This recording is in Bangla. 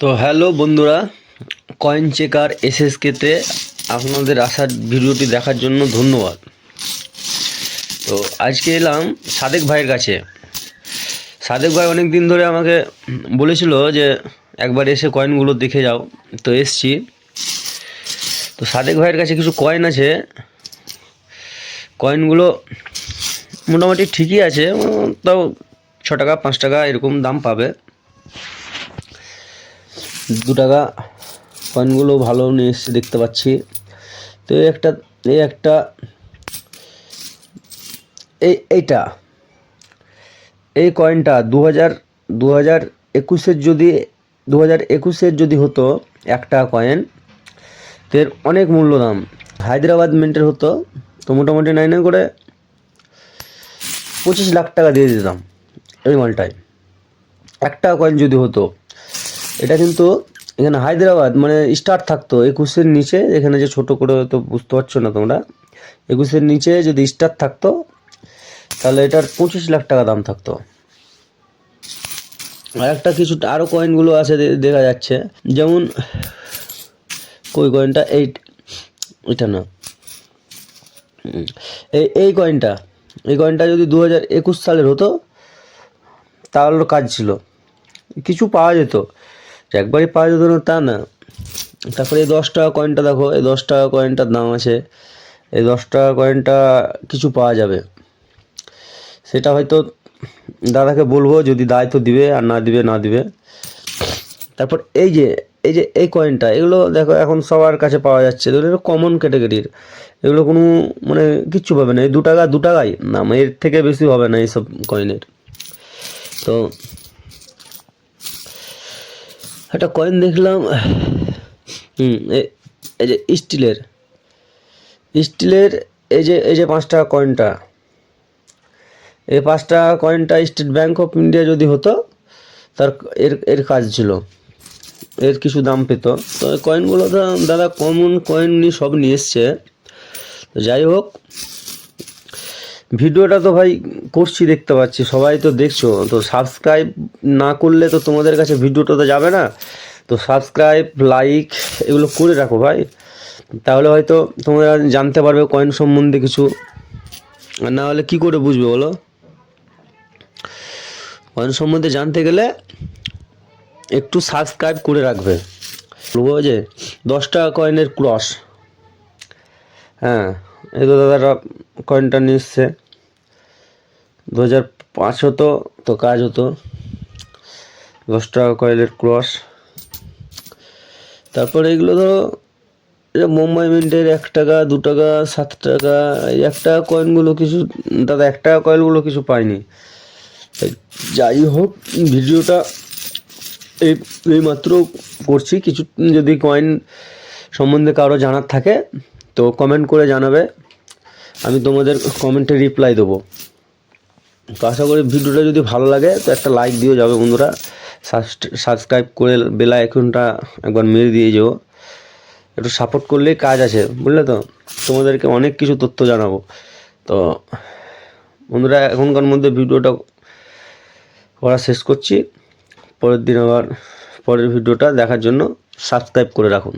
তো হ্যালো বন্ধুরা কয়েন চেকার এসএসকেতে আপনাদের আসার ভিডিওটি দেখার জন্য ধন্যবাদ। তো আজকে এলাম সাদেক ভাইয়ের কাছে। সাদেক ভাই অনেক দিন ধরে আমাকে বলেছিল যে একবার এসে কয়েনগুলো দেখে যাও। তো এসছি। তো সাদেক ভাইয়ের কাছে কিছু কয়েন আছে। কয়েনগুলো মোটামুটি ঠিকই আছে তাও ছ টাকা, পাঁচ টাকা এরকম দাম পাবে। দু টাকা কয়েনগুলো ভালো নিয়ে এসছে, দেখতে পাচ্ছি। তো এই একটা এই একটা, এই, এইটা, এই কয়েনটা দু হাজার দু হাজার একুশের যদি দু হাজার একুশের যদি হতো একটা কয়েন তো এর অনেক মূল্য দাম। হায়দ্রাবাদ মিন্টের হতো, তো মোটামুটি নাই নাই করে পঁচিশ লাখ টাকা দিয়ে দিতাম এই মালটায়। একটা কয়েন যদি হতো এটা কিন্তু এখানে হায়দ্রাবাদ মানে স্টার থাকতো, একুশের নিচে, এখানে যে ছোট করে তো বুঝতে পারছ না তোমরা। একুশের নিচে যদি স্টার থাকতো, তাহলে এটার পঁচিশ লাখ টাকা দাম থাকতো। আর একটা কিছু আরও কয়েনগুলো আছে দেখা যাচ্ছে। যেমন, কই কয়েনটা এইট এটা না। এই এই কয়েনটা এই কয়েনটা যদি দু হাজার একুশ সালের হতো, তাহলে কাজ ছিল। কিছু পাওয়া যেত। একবারই পাওয়া যেত না, তা না। তারপরে এই দশ টাকা কয়েনটা দেখো, এই দশ টাকা কয়েনটার দাম আছে। এই দশ টাকা কয়েনটা কিছু পাওয়া যাবে। সেটা হয়তো দাদাকে বলব, যদি দায়িত্ব দিবে, আর না দিবে না দিবে। তারপর এই যে এই যে এই কয়েনটা এগুলো দেখো এখন সবার কাছে পাওয়া যাচ্ছে। এগুলো কমন ক্যাটাগরির এগুলো কোনো মানে কিচ্ছু পাবে না। এই দু টাকা, দু টাকাই। না এর থেকে বেশি হবে না এইসব কয়েনের তো একটা কয়েন দেখলাম এই যে স্টিলের স্টিলের এই যে এই যে পাঁচ টাকা কয়েনটা এই পাঁচ টাকা কয়েনটা স্টেট ব্যাঙ্ক অফ ইন্ডিয়া যদি হতো, তার এর এর কাজ ছিল, এর কিছু দাম পেত। তো কয়েনগুলো দাদা কমন কয়েন সব নিয়ে এসছে। যাই হোক ভিডিওটা তো ভাই করছি, দেখতে পাচ্ছি। সবাই তো দেখছ। তো সাবস্ক্রাইব না করলে তো তোমাদের কাছে ভিডিওটা তো যাবে না। তো সাবস্ক্রাইব লাইক এগুলো করে রাখো ভাই। তাহলে হয়তো তোমরা জানতে পারবে কয়েন সম্বন্ধে কিছু। আর না হলে কী করে বুঝবে বলো? কয়েন সম্বন্ধে জানতে গেলে একটু সাবস্ক্রাইব করে রাখবে। বলব যে দশ টাকা কয়েনের ক্রস হ্যাঁ। এই তো দাদারা কয়েনটা এসছে দু হাজার পাঁচ হতো তো কাজ হতো দশ টাকা কয়েলের ক্রস তারপরে এগুলো ধরো মুম্বাই মিন্টের এক টাকা, দু টাকা, সাত টাকা, এই এক টাকা কয়েনগুলো কিছু, দাদা, এক টাকা কয়েনগুলো কিছু পাইনি। যাই হোক, ভিডিওটা এই এই মাত্র করছি। কিছু যদি কয়েন সম্বন্ধে কারও জানার থাকে তো কমেন্ট করে জানাবে। আমি তোমাদের কমেন্টে রিপ্লাই দেবো। তো আশা করি ভিডিওটা যদি ভালো লাগে, তো একটা লাইক দিও যাবে বন্ধুরা। সাবস্ক্রাইব করে বেলা আইকনটা একবার মেরে দিয়ে যেও। একটু সাপোর্ট করলেই কাজ আছে, বুঝলে তো? তোমাদেরকে অনেক কিছু তথ্য জানাব। তো বন্ধুরা, এখনকার মধ্যে ভিডিওটা করা শেষ করছি। পরের দিন আবার পরের ভিডিওটা দেখার জন্য সাবস্ক্রাইব করে রাখুন।